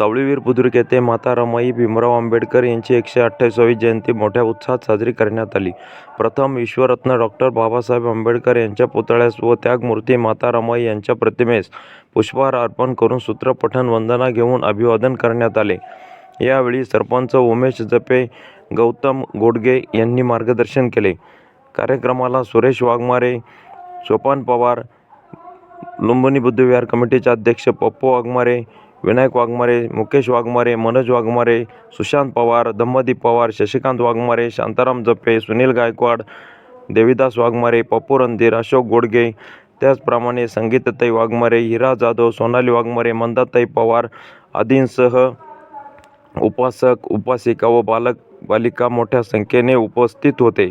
सावळीवीर बुद्रुक येथे माता रमाई भीमराव आंबेडकर यांची एकशे अठ्ठावीसावी जयंती मोठ्या उत्साहात साजरी करण्यात आली. प्रथम विश्वरत्न डॉक्टर बाबासाहेब आंबेडकर यांच्या पुतळ्यास व त्यागमूर्ती माता रमाई यांच्या प्रतिमेस पुष्पहार अर्पण करून सूत्रपठण वंदना घेऊन अभिवादन करण्यात आले. यावेळी सरपंच उमेश जपे, गौतम गोडगे यांनी मार्गदर्शन केले. कार्यक्रमाला सुरेश वाघमारे, सोपान पवार, लुंबिनी बुद्धविहार कमिटीचे अध्यक्ष पप्पू वाघमारे, विनायक वाघमारे, मुकेश वाघमारे, मनोज वाघमारे, सुशांत पवार, दम्मदीप पवार, शशिकांत वाघमारे, शांताराम जपे, सुनील गायकवाड, देवीदास वाघमारे, पप्पू रणधीर, अशोक गोडगे, त्याचप्रमाणे संगीतताई वाघमारे, हिरा जाधव, सोनाली वाघमारे, मंदाताई पवार आदींसह उपासक, उपासिका व बालक बालिका मोठ्या संख्येने उपस्थित होते.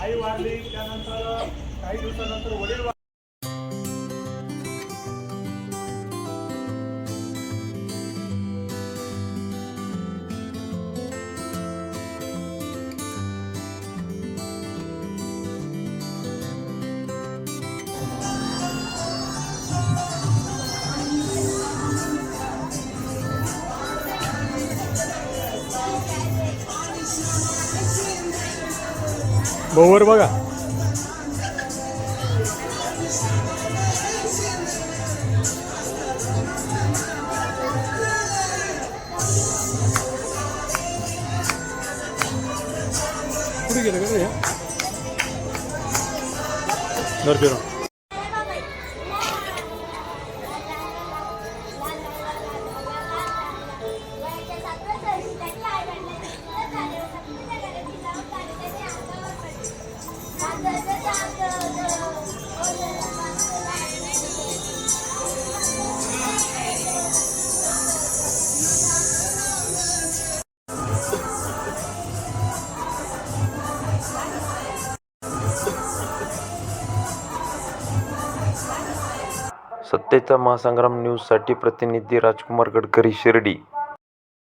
आई वारली त्यानंतर काही दिवसानंतर वडील वारले. बघा कुठे गेलं का रे हे? सत्तेचा महासंग्राम न्यूजसाठी प्रतिनिधी राजकुमार गडकरी शिर्डी.